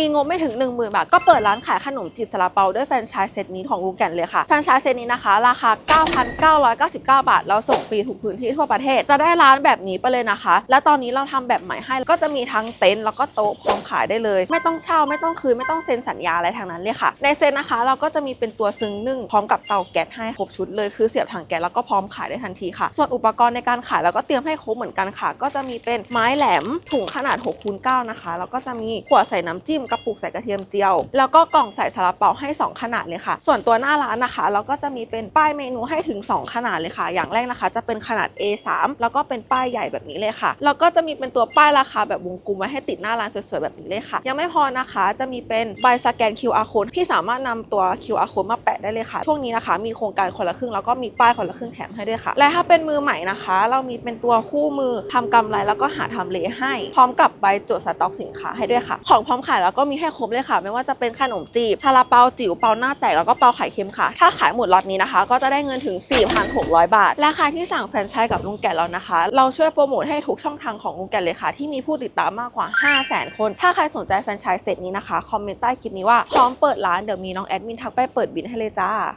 มีงบไม่ถึง 1 0,000 บาท ก็เปิดร้านขายขนมจีบซาลาเปาด้วยแฟรนไชส์เซตนี้ของลุงแก่นเลยค่ะ แฟรนไชส์เซตนี้นะคะ ราคา 9,999 บาทเราส่งฟรีทุกพื้นที่ทั่วประเทศ จะได้ร้านแบบนี้ไปเลยนะคะ และตอนนี้เราทำแบบใหม่ให้ ก็จะมีทั้งเต็นท์แล้วก็โต๊ะพร้อมขายได้เลย ไม่ต้องเช่าไม่ต้องคืนไม่ต้องเซ็นสัญญาอะไรทางนั้นเลยค่ะ ในเซ็ตนะคะ เราก็จะมีเป็นตัวซึ้งนึ่งพร้อมกับเตาแก๊สให้ครบชุดเลยคือเสียบถังแก๊สแล้วก็พร้อมขายได้ทันทีค่ะ ส่วนอุปกรณ์ในการขายเราก็เตรียมให้ครบเหมือนกันค่ะ ก็จะมีเป็นไม้แหลมถุงขนาด6คูณ9นะคะแล้วก็จะมีขวดใส่น้ำจิ้มกระปุกใส่กระเทียมเจียว แล้วก็กล่องใส่ซาลาเปาให้ 2 ขนาดเลยค่ะ ส่วนตัวหน้าร้านนะคะเราก็จะมีเป็นป้ายเมนูให้ถึง 2 ขนาดเลยค่ะ อย่างแรกนะคะ จะเป็นขนาด A3 แล้วก็เป็นป้ายใหญ่แบบนี้เลยค่ะ แล้วก็จะมีเป็นตัวป้ายราคาแบบวงกลมไว้ให้ติดหน้าร้านสวยๆแบบนี้เลยค่ะ ยังไม่พอนะคะ จะมีเป็นใบสแกน QR code ที่สามารถนำตัว QR code มาแปะได้เลยค่ะ ช่วงนี้นะคะ มีโครงการคนละครึ่งแล้วก็มีป้ายคนละครึ่งแถมให้ด้วยค่ะ และถ้าเป็นมือใหม่นะคะ เรามีเป็นตัวคู่มือทำกำไรแล้วก็หาทำเลให้ พร้อมกับใบจดสต็อกสินค้าให้ด้วยค่ะ ของพร้อมขายแล้วก็มีให้ครบเลยค่ะ ไม่ว่าจะเป็นขนมจีบชาลาเปาจิ๋วเปาหน้าแตกแล้วก็เปาไข่เค็มค่ะ ถ้าขายหมดล็อตนี้นะคะ ก็จะได้เงินถึง 4,600 บาทและใครที่สั่งแฟรนไชส์กับลุงแก่แล้วนะคะ เราช่วยโปรโมทให้ทุกช่องทางของลุงแก่เลยค่ะ ที่มีผู้ติดตามมากกว่า 500,000 คน ถ้าใครสนใจแฟรนไชส์เซตนี้นะคะคอมเมนต์ใต้คลิปนี้ว่าพร้อมเปิดร้านเดี๋ยวมีน้องแอดมินทักไปเปิดบินให้เลยจ้า